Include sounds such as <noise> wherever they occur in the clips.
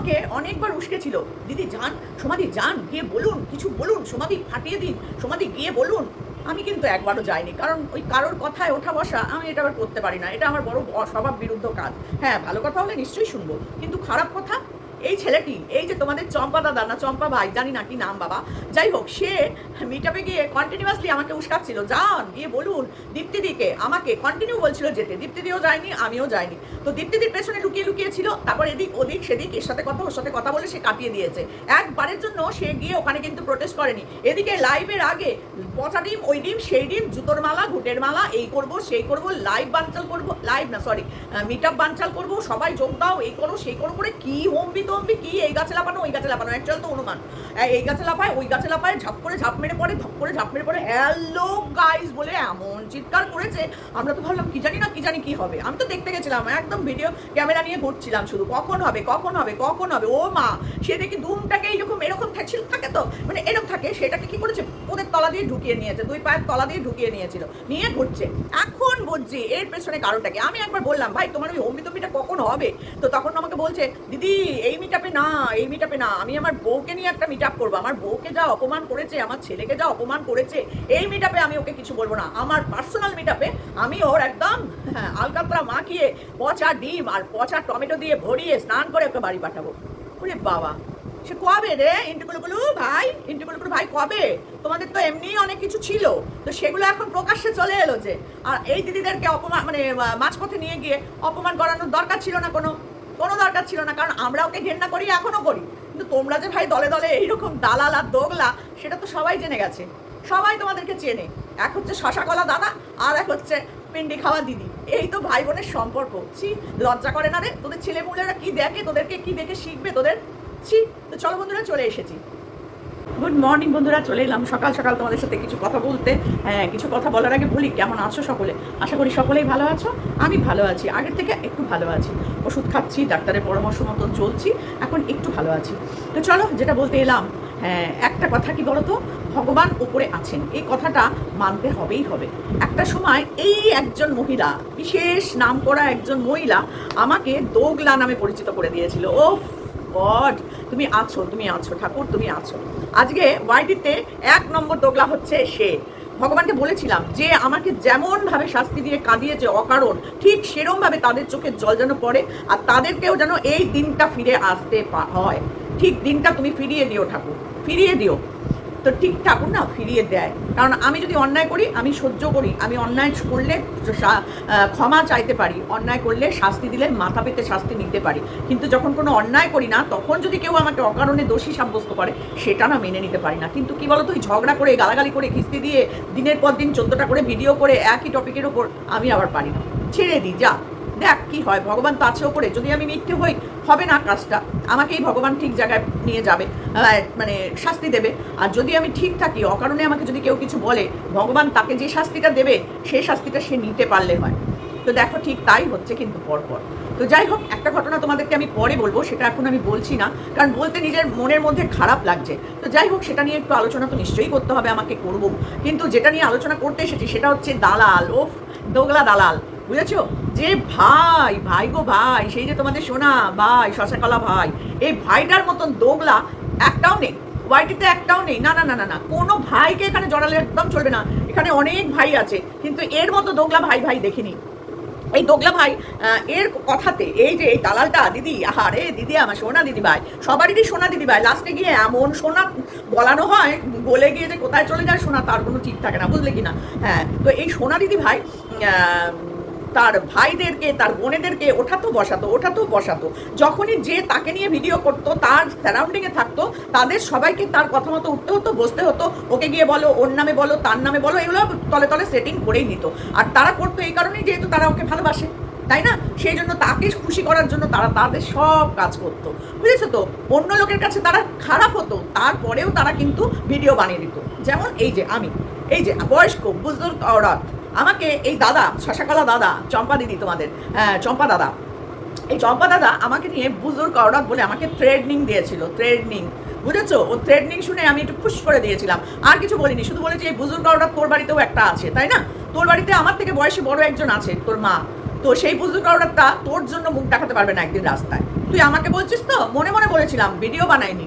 আমাকে অনেকবার উস্কেছিল দিদি, যান সমাধি যান, গিয়ে বলুন, কিছু বলুন সমাধি ফাটিয়ে দিন সমাধি গিয়ে বলুন। আমি কিন্তু একবারও যাইনি, কারণ ওই কারোর কথায় ওঠা বসা আমি এটা আবার করতে পারি না। এটা আমার বড় অস্বভাব বিরুদ্ধ কাজ। হ্যাঁ ভালো কথা হলে নিশ্চয়ই শুনব, কিন্তু খারাপ কথা এই ছেলেটি, এই যে তোমাদের চম্পা দাদা না, চম্পা ভাই, জানি না কি নাম বাবা, যাই হোক, সে মিটাপে গিয়ে কন্টিনিউয়াসলি আমাকে উস্কাচ্ছিল। যান, গিয়ে বলুন, দীপ্তিদিকে আমাকে কন্টিনিউ বলছিল যেতে। দীপ্তিদিও যায়নি, আমিও যাইনি। তো দীপ্তিদির পেছনে লুকিয়ে লুকিয়ে ছিল তারপর এদিক ওদিক, সেদিক, এর সাথে কথা, ওর সাথে কথা বলে সে কাটিয়ে দিয়েছে। একবারের জন্য সে গিয়ে ওখানে কিন্তু প্রোটেস্ট করেনি। এদিকে লাইভের আগে পচা ডিম, ওই ডিম, সেই ডিম, জুতোর মালা, ঘুটের মালা, এই করব, সেই করব লাইভ বানচাল করব লাইভ না সরি মিট আপ বানচাল করব, সবাই যোগ দাও, এই করো, সেই করো করে কি হম্বি তম্বি কি? এই গাছে লাপানো ওই গাছে লাপানো অ্যাকচুয়াল তো অনুমান। এই গাছে লাফায়, ওই গাছে লাফায় ঝাপ করে ঝাপ মেরে পড়ে ধপ করে ঝাপ মেরে পড়ে। হ্যালো গাইস বলে এমন চিৎকার করেছে। আমরা তো ভাবলাম, কি জানি না, কি জানি কি হবে। আমি তো দেখতে গেছিলাম, একদম ভিডিও ক্যামেরা নিয়ে ঘুরছিলাম শুধু। কখন হবে কখন হবে কখন হবে? ও মা, সে দেখি দুমটাকে এইরকম, এরকম থাকছিল, থাকে তো? মানে এরকম থাকে, সেটাকে কি করেছে? ওদের তলা দিয়ে ঢুকিয়ে নিয়েছে, দুই পায়ের তলা দিয়ে ঢুকিয়ে নিয়েছিল। নিয়ে ঘুরছে। এখন বুঝছি এর পেছনে কারণটাকে আমি একবার বললাম, ভাই, তোমার ওই অমৃত মিটা কখন হবে? তো তখন আমাকে বলছে, দিদি, এই মিটাপে না এই মিটাপে না। আমি আমার বউকে নিয়ে একটা মিট আপ করব। আমার বউকে যা অপমান করেছে আমার ছেলেকে যা অপমান করেছে এই মিটাপে আমি ওকে কিছু বলব না। আমার পার্সোনাল মিটাপে আমি ওর একদম হ্যাঁ, আলকাতরা মাখিয়ে পচা ডিম আর পচা টমেটো দিয়ে ভরিয়ে স্নান করে ওকে বাড়ি পাঠাবো। ওরে বাবা। সে কবে রে? ইন্টুকুলুকুলু ভাই ইন্টুকুলুকুলু ভাই কবে? তোমাদের তো এমনিই অনেক কিছু ছিল। তো সেগুলো এখন প্রকাশ্যে চলে এলো যে। আর এই দিদিদেরকে অপমান মানে মাঝপথে নিয়ে গিয়ে অপমান করানোর দরকার ছিল না কোনো? কোনো দরকার ছিল না, কারণ আমরা ওকে ঘেন্না করি এখনও করি। কিন্তু তোমরা যে ভাই দলে দলে এইরকম দালাল আর দোগলা, সেটা তো সবাই জেনে গেছে। সবাই তোমাদেরকে চেনে। এক হচ্ছে শশা কলা দাদা, আর এক হচ্ছে পিন্ডি খাওয়া দিদি। এই তো ভাই বোনের সম্পর্ক। ছি, লজ্জা করে না রে? তোদের ছেলে কী কি দেখে, তোদেরকে কি দেখে শিখবে তোদের? ছি, তো চলো বন্ধুরা চলে এসেছি। গুড মর্নিং বন্ধুরা, চলে এলাম। সকাল সকাল তোমাদের সাথে কিছু কথা বলতে। হ্যাঁ কিছু কথা বলার আগে বলি, কেমন আছো সকলে? আশা করি সকলেই ভালো আছো। আমি ভালো আছি। আগের থেকে একটু ভালো আছি। ওষুধ খাচ্ছি, ডাক্তারের পরামর্শ মতো চলছি, এখন একটু ভালো আছি। তো চলো, যেটা বলতে এলাম হ্যাঁ একটা কথা কি বলতো? ভগবান উপরে আছেন। এই কথাটা মানতে হবেই হবে। একটা সময় এই একজন মহিলা, বিশেষ নাম করা একজন মহিলা, আমাকে দোগলা নামে পরিচিত করে দিয়েছিল। ও গড, তুমি আছো তুমি আছো, ঠাকুর, তুমি আছো। আজকে ওয়াইটিতে এক নম্বর দোগলা হচ্ছে সে। ভগবানকে বলেছিলাম যে, আমাকে যেমনভাবে শাস্তি দিয়ে কাঁদিয়েছে অকারণ, ঠিক সেরমভাবে তাদের চোখের জল যেন পড়ে আর তাদেরকেও যেন এই দিনটা ফিরে আসতে হয়। ঠিক দিনটা তুমি ফিরিয়ে দিও ঠাকুর, ফিরিয়ে দিও। তো ঠিক ঠাকুর না ফিরিয়ে দেয়। কারণ আমি যদি অন্যায় করি, আমি সহ্য করি। আমি অন্যায় করলে ক্ষমা চাইতে পারি। অন্যায় করলে শাস্তি দিলে মাথা পেতে শাস্তি নিতে পারি। কিন্তু যখন কোনো অন্যায় করি না, তখন যদি কেউ আমাকে অকারণে দোষী সাব্যস্ত করে, সেটা না মেনে নিতে পারি না। কিন্তু কি বলতো, ওই ঝগড়া করে, গালাগালি করে কিস্তি দিয়ে দিনের পর দিন চোদ্দটা করে ভিডিও করে একই টপিকের ওপর আমি আবার পারি না। ছেড়ে দিই যা। দেখ কি হয়, ভগবান তো আছে ওপরে। যদি আমি মিথ্যে হই হবে না কাজটা। আমাকেই ভগবান ঠিক জায়গায় নিয়ে যাবে মানে শাস্তি দেবে। আর যদি আমি ঠিক থাকি, অকারণে আমাকে যদি কেউ কিছু বলে, ভগবান তাকে যে শাস্তিটা দেবে সেই শাস্তিটা সে নিতে পারলে হয়। তো দেখো ঠিক তাই হচ্ছে কিন্তু পরপর। তো যাই হোক, একটা ঘটনা তোমাদেরকে আমি পরে বলব, সেটা এখন আমি বলছি না, কারণ বলতে নিজের মনের মধ্যে খারাপ লাগছে। তো যাই হোক, সেটা নিয়ে একটু আলোচনা তো নিশ্চয়ই করতে হবে আমাকে করব। কিন্তু যেটা নিয়ে আলোচনা করতে এসেছি, সেটা হচ্ছে দালাল। ও দোগলা দালাল। বুঝেছ? যে ভাই ভাই গো ভাই, সেই যে তোমাদের সোনা ভাই শশাকলা ভাই, এই ভাইটার মতন দোগলা একটাও নেই। ওয়াইটিতে একটাও নেই। না না না না না। কোনো ভাইকে এখানে জড়ালে একদম চলবে না। এখানে অনেক ভাই আছে, কিন্তু এর মতো দোগলা ভাই ভাই দেখিনি। এই দোগলা ভাই এর কথাতে এই যে এই দালালটা, দিদি আহারে দিদি আমার সোনা দিদি ভাই, সবারই সোনা দিদি ভাই। লাস্টে গিয়ে এমন সোনা বলানো হয়, বলে গিয়ে যে কোথায় চলে যায় সোনা, তার কোনো ঠিক থাকে না, বুঝলে কি না? হ্যাঁ তো এই সোনা দিদি ভাই তার ভাইদেরকে, তার বোনেদেরকে ওঠাতো, বসাতো ওঠাতো, বসাতো। যখনই যে তাকে নিয়ে ভিডিও করতো, তার সারাউন্ডিংয়ে থাকতো, তাদের সবাইকে তার কথা মতো উঠতে হতো, বসতে হতো, ওকে গিয়ে বলো, ওর নামে বলো, তার নামে বলো, এগুলো তলে তলে সেটিং করেই নিত। আর তারা করতো এই কারণেই যেহেতু তারা ওকে ভালোবাসে, তাই না? সেই জন্য তাকে খুশি করার জন্য তারা তাদের সব কাজ করতো। বুঝেছ তো? অন্য লোকের কাছে তারা খারাপ হতো, তারপরেও তারা কিন্তু ভিডিও বানিয়ে দিত। যেমন এই যে আমি, এই যে বয়স্ক বুজদুর অরাত আমাকে এই দাদা, শশাকলা দাদা, চম্পা দিদি তোমাদের চম্পা দাদা, এই চম্পা দাদা আমাকে নিয়ে বুজুর অর্ডার বলে আমাকে থ্রেডনিং দিয়েছিল থ্রেডনিং বুঝেছ? ও থ্রেডনিং শুনে আমি একটু খুশ করে দিয়েছিলাম। আর কিছু বলিনি, শুধু বলেছি এই বুজুর অর্ডার তোর বাড়িতেও একটা আছে, তাই না? তোর বাড়িতে আমার থেকে বয়সে বড় একজন আছে, তোর মা। তো সেই বুজুর্গ অর্ডারটা তোর জন্য মুখ দেখাতে পারবে না একদিন রাস্তায়। তুই আমাকে বলছিস তো? মনে মনে বলেছিলাম ভিডিও বানাইনি।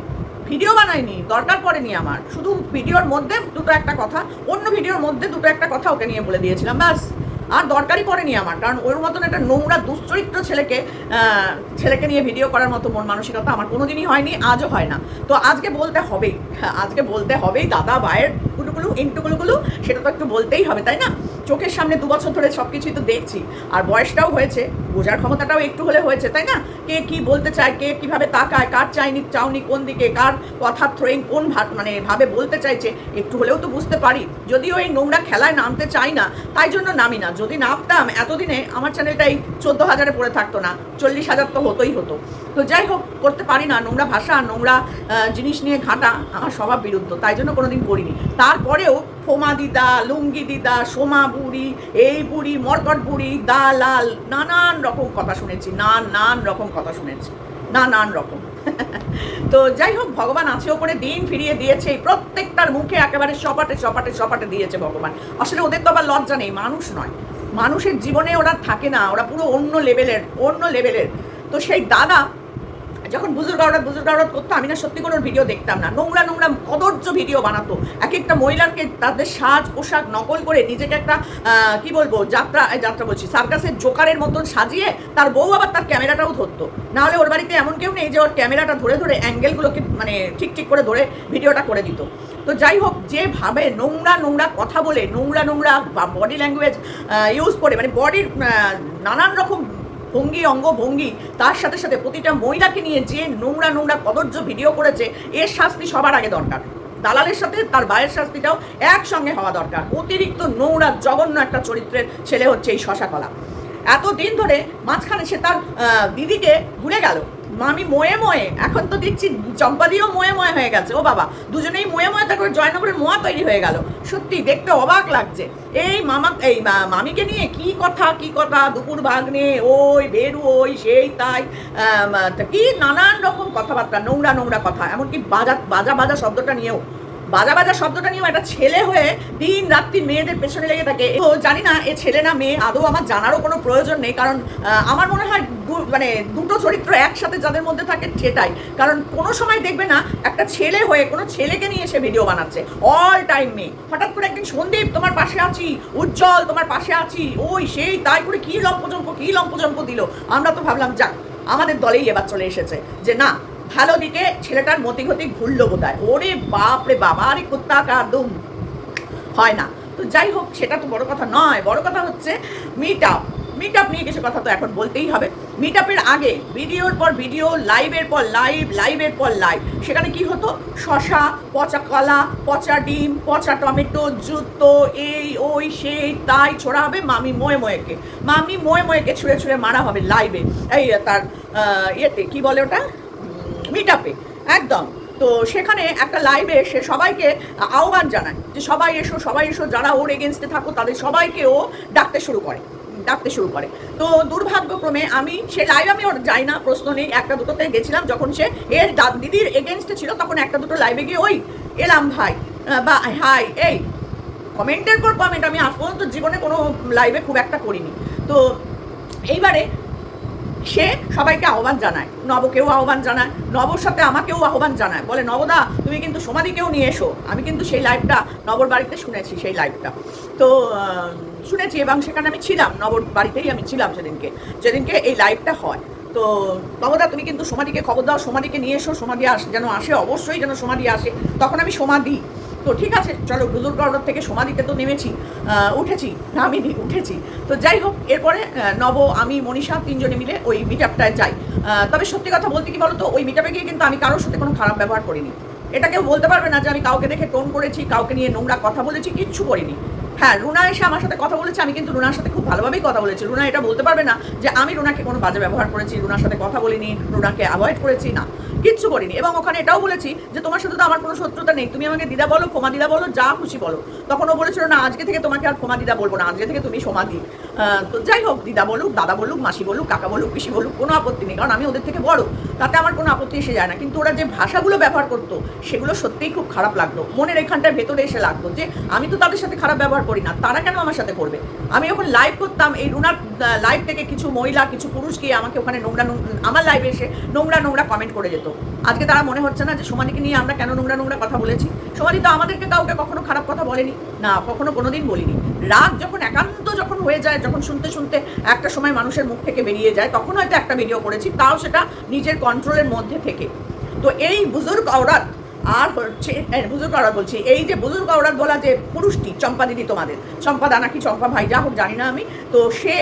ভিডিও বানাইনি, দরকার পড়েনি আমার। শুধু ভিডিওর মধ্যে দুটো একটা কথা, অন্য ভিডিওর মধ্যে দুটো একটা কথা ওকে নিয়ে বলে দিয়েছিলাম, ব্যাস। আর দরকারই পড়েনি আমার, কারণ ওর মতন একটা নোংরা, দুশ্চরিত্র ছেলেকে ছেলেকে নিয়ে ভিডিও করার মতো মন মানসিকতা আমার কোনো দিনই হয়নি, আজও হয় না। তো আজকে বলতে হবেই, আজকে বলতে হবেই দাদা, ভাইয়ের কুটুকুলু, ইন্টুকুলুকুলু, সেটা তো একটু বলতেই হবে, তাই না? চোখের সামনে দু বছর ধরে সব কিছুই তো দেখছি। আর বয়সটাও হয়েছে, বোঝার ক্ষমতাটাও একটু হলে হয়েছে, তাই না? কে কি বলতে চায়, কে কীভাবে তাকায়, কার চাইনি চাউনি কোন দিকে, কার কথা থ্রোয়িং কোন মানে ভাবে বলতে চাইছে, একটু হলেও তো বুঝতে পারি। যদিও এই নোংরা খেলায় নামতে চাই না, তাই জন্য নামি না। যদি নামতাম, এতদিনে আমার চ্যানেলটাই চোদ্দ হাজারে পড়ে থাকতো না, চল্লিশ হাজার তো হতোই হতো। তো যাই হোক, করতে পারি না, নোংরা ভাষা, নোংরা জিনিস নিয়ে ঘাঁটা আমার স্বভাব বিরুদ্ধ, তাই জন্য কোনোদিন করিনি। তারপরেও ফোমা দিদা, লুঙ্গি দিদা, সোমা বুড়ি এই বুড়ি মরকট বুড়ি দালাল, নানান রকম কথা শুনেছি, নান নান রকম কথা শুনেছি, নানান রকম। <laughs> তো যাই হোক, ভগবান আছে ওপরে, দিন ফিরিয়ে দিয়েছে, প্রত্যেকটার মুখে একেবারে সপাটে সপাটে সপাটে দিয়েছে ভগবান। আসলে ওদের তো আবার লজ্জা নেই, মানুষ নয়। মানুষের জীবনে ওরা থাকে না, ওরা পুরো অন্য লেভেলের অন্য লেভেলের তো সেই দাদা যখন বুজুর্গ আওরাত বুজুর্গ আওরাত করতো, আমি না সত্যি কোনো ভিডিও দেখতাম না। নোংরা নোংরা কদর্য ভিডিও বানাতো। এক একটা মহিলাকে তাদের সাজ, পোশাক নকল করে নিজেকে একটা কি বলব, যাত্রা যাত্রা বলছি, সার্কাসের জোকারের মতন সাজিয়ে তার বউ আবার তার ক্যামেরাটাও ধরতো। নাহলে ওর বাড়িতে এমন কেউ নেই যে ওর ক্যামেরাটা ধরে ধরে অ্যাঙ্গেলগুলোকে মানে ঠিক ঠিক করে ধরে ভিডিওটা করে দিত। তো যাই হোক, যেভাবে নোংরা নোংরা কথা বলে, নোংরা নোংরা বডি ল্যাঙ্গুয়েজ ইউজ করে মানে বডির নানান রকম ভঙ্গি, অঙ্গ ভঙ্গি। তার সাথে সাথে প্রতিটা মহিলাকে নিয়ে যে নোংরা নোংরা কদর্য ভিডিও করেছে, এর শাস্তি সবার আগে দরকার। দালালের সাথে তার বায়ের শাস্তিটাও একসঙ্গে হওয়া দরকার। অতিরিক্ত নোংরা, জঘন্য একটা চরিত্রের ছেলে হচ্ছে এই শশাকলা। এতদিন ধরে মাঝখানে সে তার দিদিকে ভুলে গেল। মামি ময়ে ময়ে এখন তো দেখছি চম্পাদিও ময়ে ময়ে হয়ে গেছে। ও বাবা দুজনেই ময়ে ময়ে তারপর জয়নগরের মোয়া তৈরি হয়ে গেল। সত্যি দেখতে অবাক লাগছে। এই মামা এই মামিকে নিয়ে কি কথা কি কথা? দুপুর ভাগ্নে ওই বেরু ওই সেই তাই আম, কি নানান রকম কথাবার্তা নোংরা নোংরা কথা এমনকি বাজা বাজা বাজা শব্দটা নিয়েও। বাজা বাজা শব্দটা নিয়েও একটা ছেলে হয়ে দিন রাত্রি মেয়েদের পেছনে লেগে থাকে। তো জানি না এ ছেলে না মেয়ে, আদৌ আমার জানারও কোনো প্রয়োজন নেই, কারণ আমার মনে হয় মানে দুটো চরিত্র একসাথে যাদের মধ্যে থাকে সেটাই। কারণ কোনো সময় দেখবে না একটা ছেলে হয়ে কোনো ছেলেকে নিয়ে সে ভিডিও বানাচ্ছে। অল টাইম মেয়ে। হঠাৎ করে একদিন সন্দীপ, তোমার পাশে আছি, উজ্জ্বল, তোমার পাশে আছি, ওই সেই, তাই করে কি লম্পজম্প কি লম্পজম্প দিল? আমরা তো ভাবলাম, যাক, আমাদের দলেই এবার চলে এসেছে। যে না ভালো দিকে ছেলেটার মতি গতি ঘুরলো বোধহয়। ওরে বাপ রে বাবা আরে কুত্তা কাদুম। হয় না। তো যাই হোক, সেটা তো বড় কথা নয়। বড় কথা হচ্ছে মিট আপ মিট আপ নিয়ে কিছু কথা তো এখন বলতেই হবে। মিট আপের আগে ভিডিওর পর ভিডিও লাইভের পর লাইভ লাইভের পর লাইভ সেখানে কি হতো? শশা, পচা কলা, পচা ডিম, পচা টমেটো, জুতো, এই, ওই, সেই, তাই ছোড়া হবে মামি ময়ে ময়েকে। মামি ময়ে ময়েকে ছুঁড়ে ছুঁড়ে মারা হবে লাইভে এই তার ইয়েতে, কি বলে ওটা? মিট আপে একদম। তো সেখানে একটা লাইভে সে সবাইকে আহ্বান জানায় যে সবাই এসো সবাই এসো, যারা ওর এগেনস্টে থাকো, তাদের সবাইকে ও ডাকতে শুরু করে, ডাকতে শুরু করে। তো দুর্ভাগ্যক্রমে আমি, সে লাইভ আমি ওর যাই না, প্রশ্ন নেই, একটা দুটোতে গেছিলাম, যখন সে এর দিদির এগেনস্টে ছিল, তখন একটা দুটো লাইভে গিয়ে ওই, এলাম, ভাই বা হাই এই কমেন্টের পর কমেন্ট আমি আজ পর্যন্ত জীবনে কোনো লাইভে খুব একটা করিনি। তো এইবারে সে সবাইকে আহ্বান জানায়, নবকেও আহ্বান জানায়, নবর সাথে আমাকেও আহ্বান জানায়। বলে, নবদা, তুমি কিন্তু সমাধিকেও নিয়ে এসো। আমি কিন্তু সেই লাইভটা নবর বাড়িতে শুনেছি, সেই লাইভটা। তো শুনেছি এবং সেখানে আমি ছিলাম, নবর বাড়িতেই আমি ছিলাম সেদিনকে, যেদিনকে এই লাইভটা হয়। তো, নবদা, তুমি কিন্তু সমাধিকে খবর দাও, সমাধিকে নিয়ে এসো, সমাধি আস, যেন আসে, অবশ্যই যেন সমাধি আসে। তখন আমি সমাধি তো ঠিক আছে, চলো বুজুর্গ অর্ডার থেকে সমাধিতে তো নেমেছি উঠেছি, নামিনি, উঠেছি। তো যাই হোক, এরপরে নব, আমি, মনীষা তিনজনে মিলে ওই মিট আপটায় যাই তবে সত্যি কথা বলতে কি বলতো, ওই মিট আপে গিয়ে কিন্তু আমি কারোর সাথে কোনো খারাপ ব্যবহার করিনি। এটা কেউ বলতে পারবে না যে আমি কাউকে দেখে টোন করেছি, কাউকে নিয়ে নোংরা কথা বলেছি, কিচ্ছু করিনি। হ্যাঁ রুনা এসে আমার সাথে কথা বলেছে, আমি কিন্তু রুনার সাথে খুব ভালোভাবেই কথা বলেছি। রুনা এটা বলতে পারবে না যে আমি রুনাকে কোনো বাজে ব্যবহার করেছি, রুনার সাথে কথা বলিনি, রুনাকে অ্যাভয়েড করেছি, না। কিচ্ছু করিনি। এবং ওখানে এটাও বলেছি যে তোমার সাথে তো আমার কোনো শত্রুতা নেই। তুমি আমাকে দিদা বলো, ক্ষমা দিদা বলো, যা খুশি বলো। তখন ও বলেছিল, না, আজকে থেকে তোমাকে আর ক্ষমা দিদা বলব না। আজকে থেকে তুমি সমাধি। তো যাই হোক, দিদা বলুক, দাদা বলুক, মাসি বলুক, কাকা বলুক, পিসি বলুক, কোনো আপত্তি নেই। কারণ আমি ওদের থেকে বড়, তাতে আমার কোনো আপত্তি এসে যায় না। কিন্তু ওরা যে ভাষাগুলো ব্যবহার করতো, সেগুলো সত্যিই খুব খারাপ লাগল মনের এখানটায় ভেতরে এসে লাগতো যে, আমি তো তাদের সাথে খারাপ ব্যবহার করি না, তারা কেন আমার সাথে করবে? আমি যখন লাইভ করতাম, এই রুনার লাইভ থেকে কিছু মহিলা, কিছু পুরুষ গিয়ে আমাকে ওখানে নোংরা আমার লাইভে এসে নোংরা নোংরা কমেন্ট করে যেত। আজকে তারা মনে হচ্ছে না যে সমাধিকে নিয়ে আমরা কেন নোংরা নোংরা কথা বলেছি? সমাধি তো আমাদেরকে কাউকে কখনো খারাপ কথা বলেনি। না, কখনো কোনোদিন বলিনি। রাগ যখন একান্ত যখন হয়ে যায়, যখন শুনতে শুনতে একটা সময় মানুষের মুখ থেকে বেরিয়ে যায়, তখন হয়তো একটা ভিডিও করেছি, তাও সেটা নিজের কন্ট্রোলের মধ্যে থেকে। তো এই বুজুর্গ আওরাত আর হচ্ছে বুজুর্গ আওরাত বলছি, এই যে বুজুর্গ আওরাত বলা যে পুরুষটি, চম্পা দিদি তোমাদের, চম্পা দানা কি, চম্পা ভাই, যা হোক জানি না আমি, তো সে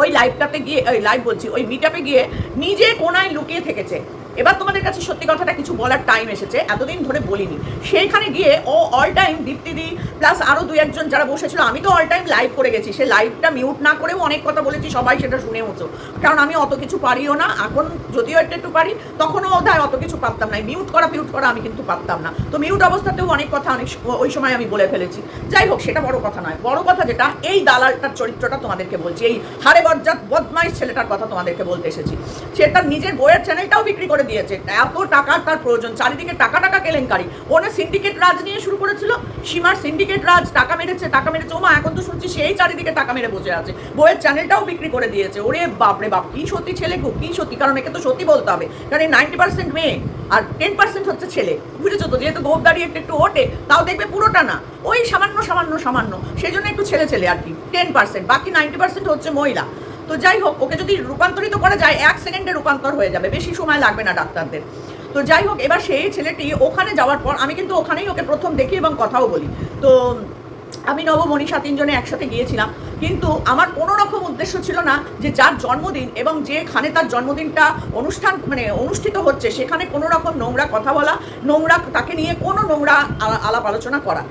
ওই লাইভটাতে গিয়ে, ওই লাইভ বলছি, ওই মিটআপে গিয়ে নিজে কোনায় লুকিয়ে থেকেছে। এবার তোমাদের কাছে সত্যি কথাটা কিছু বলার টাইম এসেছে, এতদিন ধরে বলিনি। সেইখানে গিয়ে, ও অল টাইম দীপ্তিদি প্লাস আরও দুই একজন যারা বসেছিল, আমি তো অল টাইম লাইভ করে গেছি। সে লাইভটা মিউট না করেও অনেক কথা বলেছি, সবাই সেটা শুনে হতো কারণ আমি অত কিছু পারিও না, এখন যদিও একটু একটু পারি, তখনও ওধায় অত কিছু পারতাম না। মিউট করা মিউট করা আমি কিন্তু পারতাম না। তো মিউট অবস্থাতেও অনেক কথা, অনেক ওই সময় আমি বলে ফেলেছি। যাই হোক, সেটা বড় কথা নয়। বড় কথা যেটা, এই দালালটার চরিত্রটা তোমাদেরকে বলছি, এই হারে বজ্জাত বদমাইশ ছেলেটার কথা তোমাদেরকে বলতে এসেছি। সে তার নিজের বইয়ের চ্যানেলটাও বিক্রি করে দিয়েছে। এত টাকার তার প্রয়োজন। চারিদিকে টাকা টাকা কেলেঙ্কারি। ওনে সিন্ডিকেট রাজ নিয়ে শুরু করেছিল। সীমার সিন্ডিকেট রাজ টাকা মেরেছে টাকা মেরেছে। ওমা, এখন তো শুনছি সেই চারিদিকে টাকা মেরে বসে আছে। বইয়ের চ্যানেলটাও বিক্রি করে দিয়েছে। ওরে বাপরে বাপ, কি সত্যি ছেলে গো, কি সত্যি? কারণ একে তো সত্যি বলতে হবে। কারণ এই নাইনটি পার্সেন্ট মেয়ে আর টেন পার্সেন্ট হচ্ছে ছেলে। বুঝেছ তো? যেহেতু গোপ দাঁড়িয়ে একটু একটু ওঠে, তাও দেখবে পুরোটা না। ওই সামান্য সামান্য সামান্য। সেই জন্য একটু ছেলে ছেলে আর কি। টেন পার্সেন্ট বাকি নাইনটি পার্সেন্ট হচ্ছে মহিলা। তো যাই হোক, ওকে যদি রূপান্তরিত করা যায়, এক সেকেন্ডে রূপান্তর হয়ে যাবে। বেশি সময় লাগবে না ডাক্তারদের। তো যাই হোক, এবার সেই ছেলেটি ওখানে যাওয়ার পর, আমি কিন্তু ওখানেই ওকে প্রথম দেখি এবং কথাও বলি। তো আমি নব, মনীষা তিনজনে একসাথে গিয়েছিলাম। কিন্তু আমার কোনো রকম উদ্দেশ্য ছিল না যে যার জন্মদিন এবং যেখানে তার জন্মদিনটা অনুষ্ঠান মানে অনুষ্ঠিত হচ্ছে, সেখানে কোনো রকম নোংরা কথা বলা, নোংরা তাকে নিয়ে কোনো নোংরা আলা- আলাপ আলোচনা করা।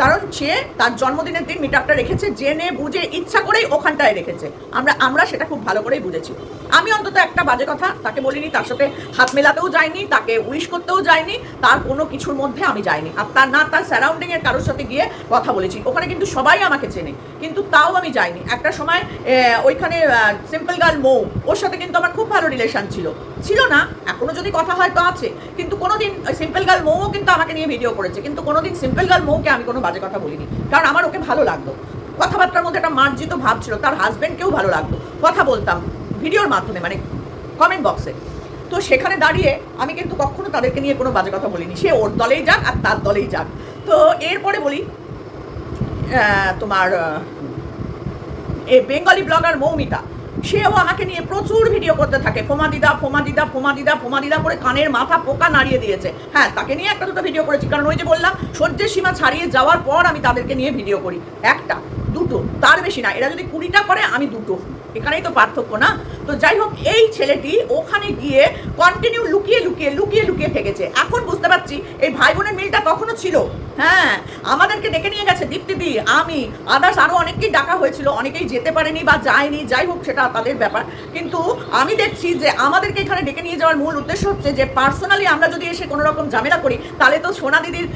কারণ সে তার জন্মদিনের দিন মিটাপটা রেখেছে, জেনে বুঝে ইচ্ছা করেই ওখানটায় রেখেছে। আমরা আমরা সেটা খুব ভালো করেই বুঝেছি। আমি অন্তত একটা বাজে কথা তাকে বলিনি, তার সাথে হাত মেলাতেও যাইনি, তাকে উইশ করতেও যাইনি, তার কোনো কিছুর মধ্যে আমি যাইনি। আর তার না, তার সারাউন্ডিং এর কারোর সাথে গিয়ে কথা বলেছি। ওখানে কিন্তু সবাই আমাকে চেনে, কিন্তু তাও আমি যাইনি। একটা সময় ওইখানে সিম্পল গার্ল মৌ, ওর সাথে কিন্তু আমার খুব ভালো রিলেশন ছিল। ছিল না, এখনও যদি কথা হয়তো আছে। কিন্তু কোনোদিন সিম্পল গার্ল মৌও কিন্তু আমাকে নিয়ে ভিডিও করেছে। কিন্তু কোনোদিন সিম্পল গার্ল মৌকে আমি কোনো বাজে কথা বলিনি। কারণ আমার ওকে ভালো লাগতো। কথাবার্তার মধ্যে একটা মার্জিত ভাব ছিল, তার হাজব্যান্ডকেও ভালো লাগতো। কথা বলতাম ভিডিওর মাধ্যমে মানে কমেন্ট বক্সে তো সেখানে দাঁড়িয়ে আমি কিন্তু কখনো তাদেরকে নিয়ে কোনো বাজে কথা বলিনি। সে ওর দলেই যাক আর তার দলেই যাক। তো এরপরে বলি তোমার এ বেঙ্গলি ব্লগার মৌমিতা। সেও আমাকে নিয়ে প্রচুর ভিডিও করতে থাকে। ফোমা দিদা ফোমা দিদা ফোমা দিদা ফোমা দিদা করে কানের মাথা পোকা নাড়িয়ে দিয়েছে। হ্যাঁ তাকে নিয়ে একটা দুটো ভিডিও করেছি। কারণ ওই যে বললাম, সহ্যের সীমা ছাড়িয়ে যাওয়ার পর আমি তাদেরকে নিয়ে ভিডিও করি। একটা, দুটো, তার বেশি না। এরা যদি কুড়িটা করে, আমি দুটো। এখানেই তো পার্থক্য না? তো যাই হোক, এই ছেলেটি ওখানে গিয়ে কন্টিনিউ লুকিয়ে লুকিয়ে লুকিয়ে লুকিয়ে থেকেছে। এখন বুঝতে পারছি এই ভাই বোনের মিলটা কখনো ছিল। হ্যাঁ আমাদেরকে ডেকে নিয়ে গেছে দীপ্তিদি, আমি আদার্স আরও অনেককেই ডাকা হয়েছিল, অনেকেই যেতে পারেনি বা যায়নি, যাই হোক সেটা তাদের ব্যাপার। কিন্তু আমি দেখছি যে আমাদেরকে এখানে ডেকে নিয়ে যাওয়ার মূল উদ্দেশ্য হচ্ছে যে পার্সোনালি আমরা যদি এসে কোনো রকম ঝামেলা করি, তাহলে তো সোনা দিদির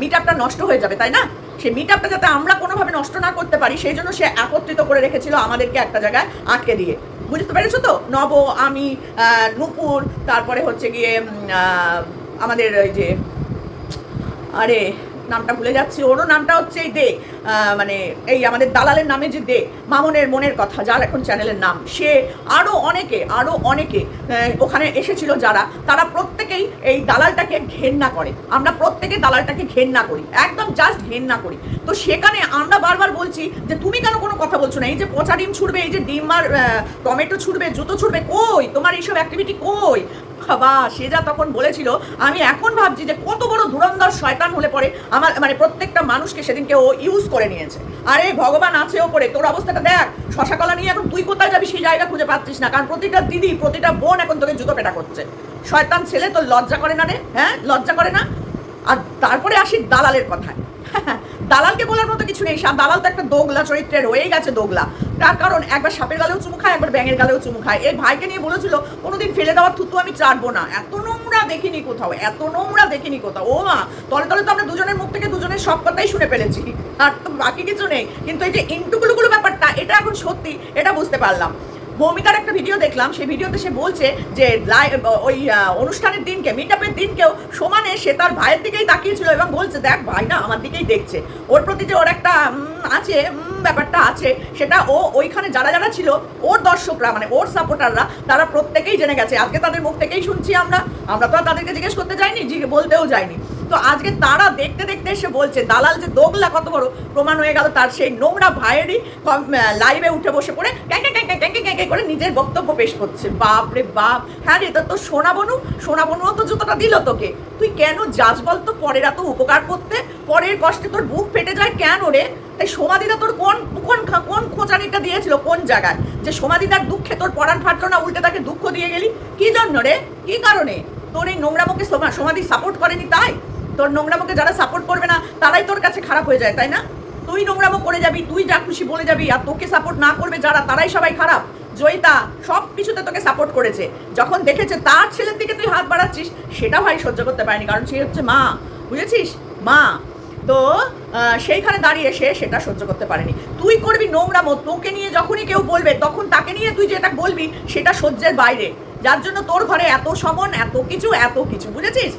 মিট আপটা নষ্ট হয়ে যাবে, তাই না? সে মিট আপটা যাতে আমরা কোনোভাবে নষ্ট না করতে পারি, সেই জন্য সে একত্রিত করে রেখেছিল আমাদেরকে একটা জায়গায় আটকে দিয়ে। বুঝতে পেরেছ তো? নব, আমি নুপুর, তারপরে হচ্ছে গিয়ে আমাদের ওই যে, আরে, নামটা ভুলে যাচ্ছি। ওরও নামটা হচ্ছে এই দে। মানে এই আমাদের দালালের নামে যে দে, মামনের মনের কথা, যার এখন চ্যানেলের নাম, সে আরও অনেকে আরও অনেকে ওখানে এসেছিল যারা, তারা প্রত্যেকেই এই দালালটাকে ঘেন্না করে। আমরা প্রত্যেকে দালালটাকে ঘেন্না করি, একদম জাস্ট ঘেন্না করি। তো সেখানে আমরা বারবার বলছি যে, তুমি কেন কোনো কথা বলছো না? এই যে পচা ডিম ছুড়বে, এই যে ডিম আর টমেটো ছুড়বে, জুতো ছুড়বে, কই? তোমার এইসব অ্যাক্টিভিটি কই? বাবা, সে যা তখন বলেছিল, আমি এখন ভাবছি যে কত বড় ধুরন্ধর শয়তান হলে পরে আমার মানে প্রত্যেকটা মানুষকে সেদিনকে ও ইউজ করে নিয়েছে। আরে, ভগবান আছে ওপরে। তোর অবস্থাটা দেখ। শশা কলা নিয়ে এখন তুই কোথায় যাবি সেই জায়গা খুঁজে পাচ্ছিস না। কারণ প্রতিটা দিদি, প্রতিটা বোন এখন তোকে জুতো পেটা করছে। শয়তান ছেলে, তোর লজ্জা করে না রে? হ্যাঁ? লজ্জা করে না? আর তারপরে আসি দালালের কথায়। <laughs> দালালকে বলার মতো কিছু নেই দালাল তো একটা দোগলা, চরিত্রে রয়েই গেছে দোগলা। তার কারণ একবার সাপের গালেও চুমু খায়, একবার ব্যাঙের গালেও চুমু খায়। এই ভাইকে নিয়ে বলেছিল, কোনোদিন ফেলে দেওয়ার থুতু আমি চাটবো না। এত নোংরা দেখিনি কোথাও, এত নোংরা দেখিনি কোথাও। ও মা, তলে তলে তো আমরা দুজনের মুখ থেকে দুজনের সব কথাই শুনে ফেলেছি। আর তো বাকি কিছু নেই। কিন্তু এই যে ইন্টুগুলো ব্যাপারটা, এটা এখন সত্যি, এটা বুঝতে পারলাম। মৌমিতার একটা ভিডিও দেখলাম, সেই ভিডিওতে সে বলছে যে ওই অনুষ্ঠানের দিনকে মিট আপের দিনকেও সমানে সে তার ভাইয়ের দিকেই তাকিয়েছিল এবং বলছে, দেখ ভাই না আমার দিকেই দেখছে। ওর প্রতি যে ওর একটা আছে ব্যাপারটা আছে, সেটা ও ওইখানে যারা যারা ছিল, ওর দর্শকরা মানে ওর সাপোর্টাররা তারা প্রত্যেকেই জেনে গেছে। আজকে তাদের মুখ থেকেই শুনছি আমরা। আমরা তো আর তাদেরকে জিজ্ঞেস করতে যাইনি বলতেও যাইনি। তো আজকে তারা দেখতে দেখতে এসে বলছে, দালাল যে দোগলা কত বড় প্রমাণ হয়ে গেল, তার সেই নোংরা ভাইয়েরই লাইভে উঠে বসে পড়ে ক্যাঁকে ক্যাঁকে ক্যাঁকে ক্যাঁকে করে নিজের বক্তব্য পেশ করছে। বাপ রে বাপ। হ্যাঁ রে তোর তো সোনা বনু, সোনা বনুও তো জুতোটা দিল তোকে। তুই কেন যাস বলতো পরের এত উপকার করতে, পরের কষ্টে তোর বুক ফেটে যায় কেন রে? তাই সমাধিটা তোর কোন কোন কোন খোঁচানিটা দিয়েছিল, কোন জায়গায়? যে সমাধিটার দুঃখে তোর পরাণ ফাটলো না, উল্টে তাকে দুঃখ দিয়ে গেলি? কি জন্য রে? কি কারণে? তোর এই নোংরামুখে সোমা- সমাধি সাপোর্ট করেনি তাই? তোর নোংরামুখে যারা সাপোর্ট করবে না, তারাই তোর কাছে খারাপ হয়ে যায়, তাই না? তুই নোংরামো করে যাবি, তুই যা খুশি বলে যাবি, আর তোকে সাপোর্ট না করবে যারা, তারাই সবাই খারাপ। জয়িতা সব কিছুতে তোকে সাপোর্ট করেছে। যখন দেখেছে তার ছেলের দিকে তুই হাত বাড়াচ্ছিস, সেটা ভাই সহ্য করতে পারেনি, কারণ সে হচ্ছে মা। বুঝেছিস? মা। তো সেইখানে দাঁড়িয়ে সে সেটা সহ্য করতে পারেনি। তুই করবি নোংরামো, তোকে নিয়ে যখনই কেউ বলবে, তখন তাকে নিয়ে তুই যেটা বলবি, সেটা সহ্যের বাইরে। যার জন্য তোর ঘরে এত সমন, এত কিছু এত কিছু, বুঝেছিস?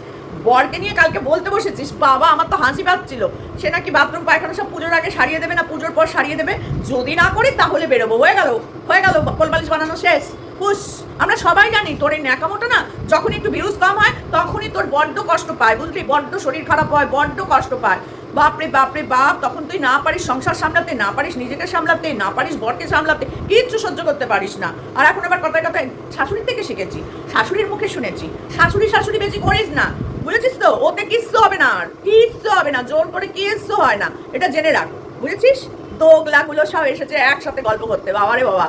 বরকে নিয়ে কালকে বলতে বসেছিস, বাবা আমার তো হাসি পাচ্ছিল। সে নাকি বাথরুম, পায়খানা সব পুজোর আগে সারিয়ে দেবে না, পুজোর পর সারিয়ে দেবে? যদি না করি তাহলে বেরোবো। হয়ে গেল হয়ে গেল কোলবালিশ বানানো শেষ। হুস আমরা সবাই জানি তোর এই ন্যাকামোটা না, যখন একটু ভিউজ কম হয়, তখনই তোর বড্ড কষ্ট পায়, বুঝলি? বড্ড শরীর খারাপ হয়, বড্ড কষ্ট পায়। বাপরে বাপরে, বাপ, তখন তুই না পারিস সংসার সামলাতে, না পারিস নিজেকে সামলাতে, না পারিস বরকে সামলাতে, কিচ্ছু সহ্য করতে পারিস না। আর এখন আবার কথায় কথায় শাশুড়ির থেকে শিখেছি, শাশুড়ির মুখে শুনেছি, শাশুড়ি শাশুড়ি বেশি করিস না। বুঝেছিস তো? ওতে কিচ্ছু হবে না আর। কিচ্ছু হবে না, জোর করে কিচ্ছু হয় না। এটা জেনে রাখ, বুঝেছিস? দোগলাগুলো সব এসেছে একসাথে গল্প করতে, বাবারে বাবা।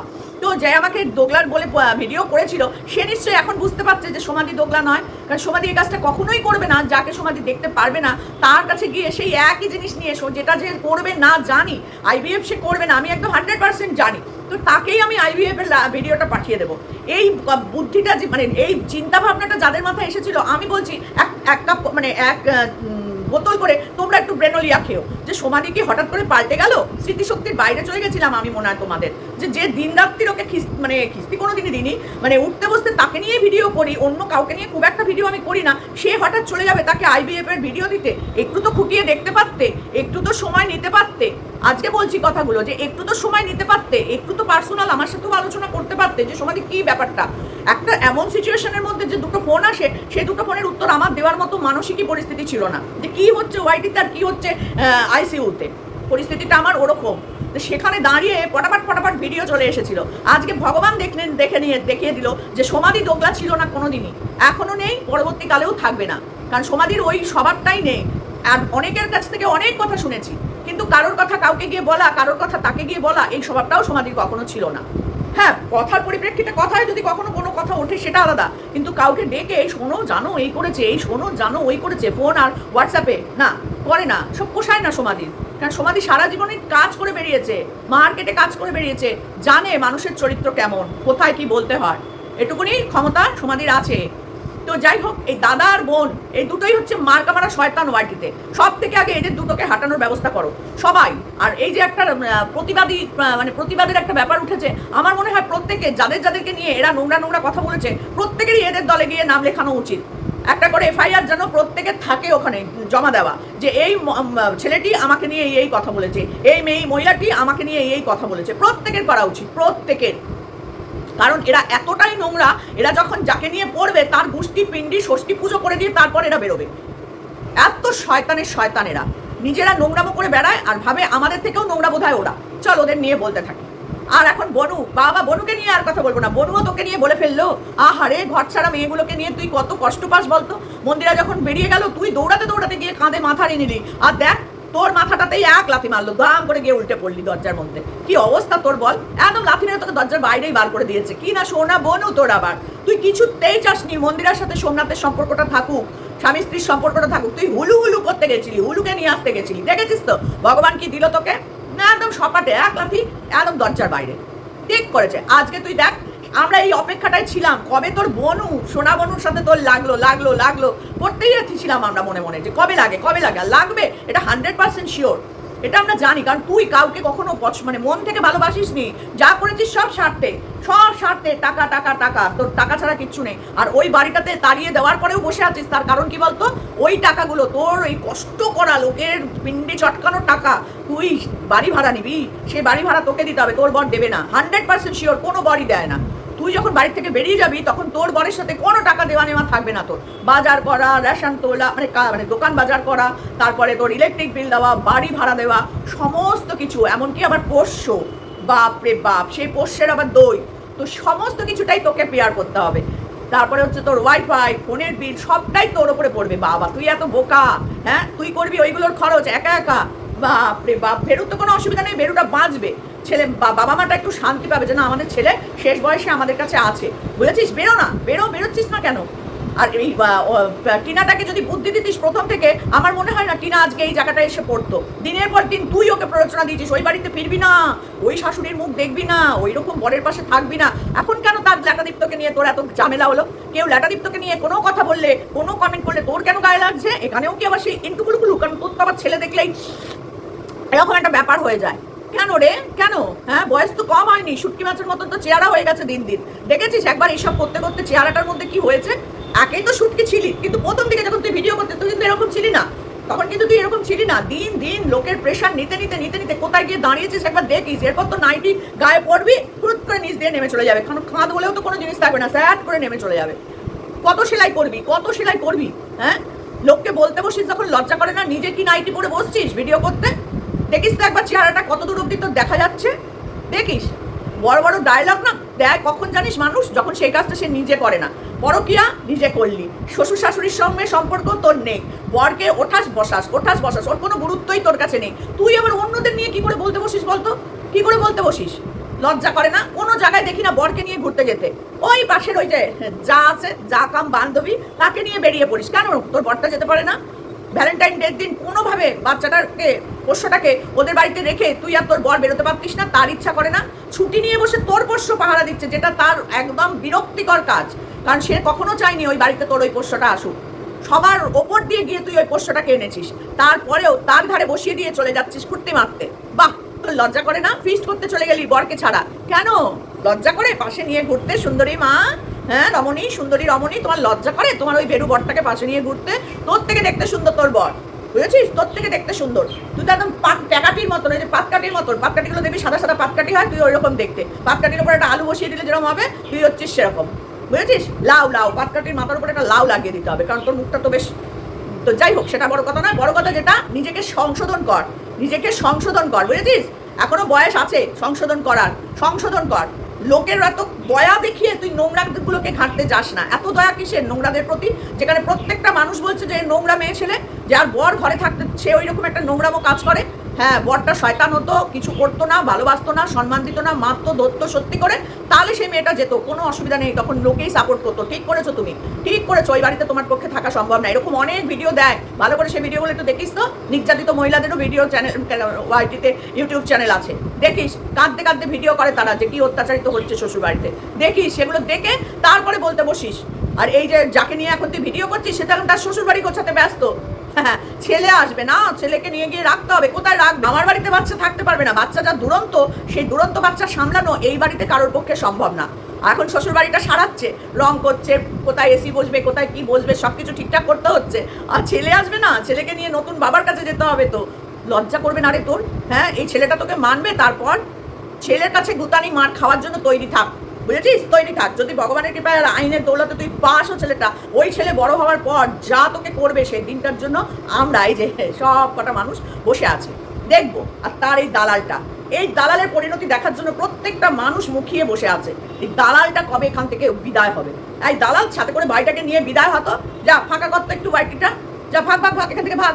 যে আমাকে দোগলার বলে ভিডিও করেছিল, সে নিশ্চয়ই এখন বুঝতে পারছে যে সমাধি দোগলা নয়। কারণ সমাধি এই কাজটা কখনোই করবে না, যাকে সমাধি দেখতে পারবে না, তার কাছে গিয়ে সেই একই জিনিস নিয়ে এসো, যেটা যে করবে না জানি আইবিএফ সে করবে না, আমি একদম হান্ড্রেড পার্সেন্ট জানি। তো তাকেই আমি আইবিএফ এর ভিডিওটা পাঠিয়ে দেবো। এই বুদ্ধিটা যে মানে এই চিন্তা ভাবনাটা যাদের মাথায় এসেছিল, আমি বলছি, এক এক কাপ মানে এক বোতল করে তোমরা একটু ব্রেনোলিয়া খেও। যে সমাধি কি হঠাৎ করে পাল্টে গেল? স্মৃতিশক্তির বাইরে চলে গেছিলাম আমি, মনে হয় তোমাদের। যে যে দিন রাত্রির ওকে মানে খিস্তি কোনো দিনই দিনই মানে উঠতে বসতে তাকে নিয়ে ভিডিও করি, অন্য কাউকে নিয়ে খুব একটা ভিডিও আমি করি না। সে হঠাৎ চলে যাবে তাকে আইবিএফ এর ভিডিও দিতে। একটু তো খুঁটিয়ে দেখতে পারতে, একটু তো সময় নিতে পারতে। আজকে বলছি কথাগুলো যে একটু তো সময় নিতে পারতে, একটু তো পার্সোনাল আমার সাথেও আলোচনা করতে পারতে যে সমাধি কি ব্যাপারটা? একটা এমন সিচুয়েশনের মধ্যে যে দুটো ফোন আসে সেই দুটো ফোনের উত্তর আমার দেওয়ার মতো মানসিকই পরিস্থিতি ছিল না। যে কি হচ্ছে ওয়াইটিতে আর কি হচ্ছে আইসিইউতে পরিস্থিতিটা আমার ওরকম। সেখানে দাঁড়িয়ে পটাপট পটাপট ভিডিও চলে এসেছিল। আজকে ভগবান দেখলে, দেখে নিয়ে, দেখিয়ে দিল যে সমাধি দোগলা ছিল না কোনোদিনই। এখনও নেই, পরবর্তীকালেও থাকবে না। কারণ সমাধির ওই স্বভাবটাই নেই। আর অনেকের কাছ থেকে অনেক কথা শুনেছি। কিন্তু কারোর কথা কাউকে গিয়ে বলা, কারোর কথা তাকে গিয়ে বলা, এই স্বভাবটাও সমাধির কখনো ছিল না। হ্যাঁ কথার পরিপ্রেক্ষিতে কথায় যদি কখনো কোনো কথা ওঠে, সেটা আলাদা। কিন্তু কাউকে ডেকে শোনো, জানো, এই করেছে, এই শোনো, জানো, ওই করেছে, ফোন আর হোয়াটসঅ্যাপে, না। করে না, সব পোষায় না সমাধির কারণ সমাধি সারা জীবনে কাজ করে বেরিয়েছে, মার্কেটে কাজ করে বেরিয়েছে, জানে মানুষের চরিত্র কেমন, কোথায় কি বলতে হয়। এটুকুনি ক্ষমতা সমাধির আছে। তো যাই হোক, এই দাদা আর বোন, এই দুটোই হচ্ছে মার্কা মারা শয়তান ওয়ার্টিতে সব থেকে আগে এদের দুটোকে হাঁটানোর ব্যবস্থা করো। সবাই, আর এই যে একটা প্রতিবাদী মানে প্রতিবাদের একটা ব্যাপার উঠেছে, আমার মনে হয় প্রত্যেকে, যাদের যাদেরকে নিয়ে এরা নোংরা নোংরা কথা বলেছে, প্রত্যেকেরই এদের দলে গিয়ে নাম লেখানো উচিত। একটা করে এফআইআর যেন প্রত্যেকের থাকে ওখানে, জমা দেওয়া। যে এই ছেলেটি আমাকে নিয়ে এই কথা বলেছে, এই মেয়ে মহিলাটি আমাকে নিয়ে এই কথা বলেছে। প্রত্যেকের করা উচিত, প্রত্যেকের। কারণ এরা এতটাই নোংরা, এরা যখন যাকে নিয়ে পড়বে, তার গোষ্ঠী পিণ্ডি, ষষ্ঠী পুজো করে দিয়ে তারপর এরা বেরোবে। এত শয়তানের শয়তানেরা। নিজেরা নোংরামো করে বেড়ায় আর ভাবে আমাদের থেকেও নোংরা বোধ হয় ওরা। চল ওদের নিয়ে বলতে থাকি। আর এখন বনু, বাবা বনুকে নিয়ে আর কথা বলব না। বনুও তোকে নিয়ে বলে ফেলল। আহারে, ঘর ছাড়া মেয়েগুলোকে নিয়ে তুই কত কষ্ট পাস বলতো? মন্দিরা যখন বেরিয়ে গেল, তুই দৌড়াতে দৌড়াতে গিয়ে কাঁধে মাথা নিলি। আর দেখ, তোর মাথাটাতেই এক লাথি মারলো দাম করে গিয়ে উল্টে পড়লি দরজার মধ্যে। কি অবস্থা তোর বল? একদম লাথি মেরে তোকে দরজার বাইরেই বার করে দিয়েছে। কি না সোনা, বনু তোর আবার। তুই কিছুতেই চাসনি, মন্দিরের সাথে সোমনাথের সম্পর্কটা থাকুক, স্বামী স্ত্রীর সম্পর্কটা থাকুক। তুই হুলু হুলু করতে গেছিলি, হুলুকে নিয়ে আসতে গেছিলি। দেখেছিস তো? ভগবান কি দিল তোকে? একদম সপাটে, এক লাফি, একদম দরজার বাইরে। ঠিক করেছে। আজকে তুই দেখ, আমরা এই অপেক্ষাটাই ছিলাম। কবে তোর বনু, সোনা বনুর সাথে তোর লাগল লাগল লাগল? করতেই ছিলাম আমরা মনে মনে যে কবে লাগে কবে লাগে? লাগবে? এটা হান্ড্রেড পার্সেন্ট শিওর এটা আমরা জানি, কারণ তুই কাউকে কখনো পছ- মানে মন থেকে ভালোবাসিস নি যা করেছিস সব স্বার্থে। সব স্বার্থে। টাকা টাকা টাকা। তোর টাকা ছাড়া কিচ্ছু নেই। আর ওই বাড়িটাতে তাড়িয়ে দেওয়ার পরেও বসে আছিস। তার কারণ কি বলতো? ওই টাকাগুলো, তোর ওই কষ্ট করা লোকের পিন্ডি চটকানো টাকা তুই বাড়ি ভাড়া নিবি। সেই বাড়ি ভাড়া তোকে দিতে হবে। তোর বর দেবে না। হান্ড্রেড পার্সেন্ট শিওর কোনো বরই দেয় না। তুই যখন বাড়ি থেকে বেরিয়ে যাবি, তখন তোর বরের সাথে কোনো টাকা দেওয়া নেওয়া থাকবে না তোর। বাজার করা, রেশন তোলা মানে মানে দোকান বাজার করা, তারপরে তোর ইলেকট্রিক বিল দেওয়া, বাড়ি ভাড়া দেওয়া, সমস্ত কিছু। এমনকি আবার পোষ্য। বাপ রে বাপ, সেই পোষ্যের আবার দই। তো সমস্ত কিছুটাই তোকে পেয়ার করতে হবে। তারপরে হচ্ছে তোর ওয়াইফাই ফোনের বিল সবটাই তোর ওপরে পড়বে। বাবা, তুই এত বোকা হ্যাঁ? তুই করবি ওইগুলোর খরচ, একা একা। বাপ রে বাপ ভেরুর তো কোনো অসুবিধা নেই ভেরুটা বাঁচবে। ছেলে বাবা মাটা একটু শান্তি পাবে যে, না, আমাদের ছেলে শেষ বয়সে আমাদের কাছে আছে। বুঝেছিস? বেরো না, বেরো, বেরোচ্ছিস না কেন? আর এই টিনাটাকে যদি বুদ্ধি দিতিস প্রথম থেকে, আমার মনে হয় না টিনা আজকে এই জায়গাটায় এসে পড়তো। দিনের পর দিন তুই ওকে প্ররোচনা দিয়েছিস, ওই বাড়িতে ফিরবি না, ওই শাশুড়ির মুখ দেখবি না, ওই রকম বরের পাশে থাকবি না। এখন কেন তার ল্যাটাদীপ্তকে নিয়ে তোর এত ঝামেলা হলো? কেউ ল্যাটাদীপ্তকে নিয়ে কোনো কথা বললে, কোনো কমেন্ট করলে তোর কেন গায়ে লাগছে? এখানেও কি আবার সেই ইন্টুকুলুকুলু, কারণ তোর তো আবার ছেলে দেখলেই এরকম একটা ব্যাপার হয়ে যায়। কেন রে? কেন? হ্যাঁ বয়স তো কম হয়নি। শুটকি মাছের মতন তো চেহারা হয়ে গেছে দিন দিন। দেখেছিস একবার এইসব করতে করতে চেহারাটার মধ্যে কি হয়েছে? একেই তো শুটকি ছিলি, কিন্তু প্রথম দিকে যখন তুই ভিডিও করতে তুই কিন্তু এরকম ছিলি না। তখন কিন্তু তুই এরকম ছিলি না। দিন দিন লোকের প্রেশার নিতে নিতে নিতে নিতে কোথায় গিয়ে দাঁড়িয়েছিস একবার দেখিস। এরপর তো নাইটি গায়ে পড়বি, হুট করে নিচ দিয়ে নেমে চলে যাবে। কারণ খাঁদ বলেও তো কোনো জিনিস থাকবে না স্যাট করে নেমে চলে যাবে। কত সেলাই করবি, কত সেলাই করবি হ্যাঁ? লোককে বলতে বসিস যখন লজ্জা করে না, নিজে কি নাইটি পরে বসছিস ভিডিও করতে? দেখিস তো একবার চেহারাটা কত দূর অব্দি তোর দেখা যাচ্ছে। দেখিস, বড় বড় ডায়লগ না, দেখ কখন জানিস মানুষ যখন সেই কাজটা সে নিজে করে না। পরকিয়া নিজে করলি, শ্বশুর শাশুড়ির সঙ্গে সম্পর্ক তোর নেই, বরকে ওঠাস বসাস ওঠাস বসাস, ওর কোনো গুরুত্বই তোর কাছে নেই। তুই আবার অন্যদের নিয়ে কি করে বলতে বসিস বলতো? কি করে বলতে বসিস? লজ্জা করে না? কোনো জায়গায় দেখি না বরকে নিয়ে ঘুরতে যেতে। ওই পাশের ওই যে যা আছে, যা কাম বান্ধবী, তাকে নিয়ে বেরিয়ে পড়িস। কেন? তোর বরটা যেতে পারে না। ভ্যালেন্টাইন ডের দিন কোনোভাবে বাচ্চাটাকে, পোষ্যটাকে ওদের বাড়িতে রেখে তুই আর তোর বর বেরোতে পারতিস না, তার ইচ্ছা করে না। ছুটি নিয়ে বসে তোর পোষ্য পাহারা দিচ্ছে, যেটা তার একদম বিরক্তিকর কাজ। কারণ সে কখনো চায়নি ওই বাড়িতে তোর ওই পোষ্যটা আসুক। সবার ওপর দিয়ে গিয়ে তুই ওই পোষ্যটাকে এনেছিস। তারপরেও তার ধারে বসিয়ে দিয়ে চলে যাচ্ছিস ফুটতে মারতে। বাহ লজ্জা করে না? ফিস্ট করতে চলে গেলি বরকে ছাড়া। কেন? লজ্জা করে পাশে নিয়ে ঘুরতে সুন্দরী মা। হ্যাঁ রমণী, সুন্দরী রমণী, তোমার লজ্জা করে? তোমার ওই ভেরু বরটাকে পাশে নিয়ে ঘুরতে। তোর থেকে দেখতে সুন্দর তোর বর, বুঝেছিস? তোর থেকে দেখতে সুন্দর। তুই তো একদম পাট প্যাকাটির মতন ওই যে পাতকাটির মতন। পাতকাটিগুলো দেখবি সাদা সাদা পাতকাটি হয়, তুই ওইরকম দেখতে। পাতকাটির উপর একটা আলু বসিয়ে দিলে যেরকম হবে, তুই হচ্ছিস সেরকম। বুঝেছিস? লাউ লাউ। পাতকাটির মাথার উপরে একটা লাউ লাগিয়ে দিতে হবে, কারণ তোর মুখটা তো বেশ তো যাই হোক, সেটা বড় কথা নয়। বড় কথা যেটা, নিজেকে সংশোধন কর। নিজেকে সংশোধন কর, বুঝেছিস? এখনও বয়স আছে, সংশোধন করার। সংশোধন কর। লোকের এত দয়া দেখিয়ে তুই নোংরাগুলোকে ঘাঁটতে যাস না। এত দয়া কিসের নোংরাদের প্রতি? যেখানে প্রত্যেকটা মানুষ বলছে যে নোংরা মেয়ে ছেলে, যার বর ঘরে থাকতে, সে ওই রকম একটা নোংরামো কাজ করে। হ্যাঁ বরটা শয়তান হতো, কিছু করতো না, ভালোবাসতো না, সম্মান দিত না, মারতো, ধরতো সত্যি করে, তাহলে সেই মেয়েটা যেত, কোনো অসুবিধা নেই, তখন লোকেই সাপোর্ট করতো। ঠিক করেছ তুমি, ঠিক করেছ ওই বাড়িতে তোমার পক্ষে থাকা সম্ভব না, এরকম অনেক ভিডিও দেয়। ভালো করে সেই ভিডিওগুলো একটু দেখিস তো, নির্যাতিত মহিলাদেরও ভিডিও চ্যানেল ওয়াইটিতে ইউটিউব চ্যানেল আছে। দেখিস, কাঁদতে কাঁদতে ভিডিও করে তারা যে কি অত্যাচারিত হচ্ছে শ্বশুর বাড়িতে দেখিস, সেগুলো দেখে তারপরে বলতে বসিস। আর এই যে যাকে নিয়ে এখন তুই ভিডিও করছিস সেটা তার শ্বশুর বাড়ি গোছাতে ব্যস্ত। <laughs> ছেলে আসবে না, ছেলেকে নিয়ে গিয়ে রাখতে হবে। কোথায় রাখবে? আমার বাড়িতে বাচ্চা থাকতে পারবে না। বাচ্চা যা দুরন্ত, সেই দুরন্ত বাচ্চা সামলানো এই বাড়িতে কারোর পক্ষে সম্ভব না। এখন শ্বশুর বাড়িটা সারাচ্ছে, রং করছে, কোথায় এসি বসবে, কোথায় কি বসবে সব কিছু ঠিকঠাক করতে হচ্ছে। আর ছেলে আসবে না, ছেলেকে নিয়ে নতুন বাবার কাছে যেতে হবে তো। লজ্জা করবে না রে তোর? হ্যাঁ এই ছেলেটা তোকে মানবে? তারপর ছেলের কাছে গুতানি মার, খাওয়ার জন্য তৈরি থাক। বুঝেছিস? তৈরি থাক। যদি ভগবানের কৃপায় আর আইনের দৌলতে তুই পাসও ছেলেটা, ওই ছেলে বড় হওয়ার পর যা তোকে করবে সেই দিনটার জন্য আমরা এই যে সব কটা মানুষ বসে আছি। দেখব। আর তার এই দালালটা, এই দালালের পরিণতি দেখার জন্য প্রত্যেকটা মানুষ মুখিয়ে বসে আছে। এই দালালটা কবে এখান থেকে বিদায় হবে? এই দালাল সাথে করে বাড়িটাকে নিয়ে বিদায় হতো? যা, ফাঁকা করতো একটু বাড়িটা। যা ফাঁক ফাঁক ভাগ, এখান থেকে ভাগ।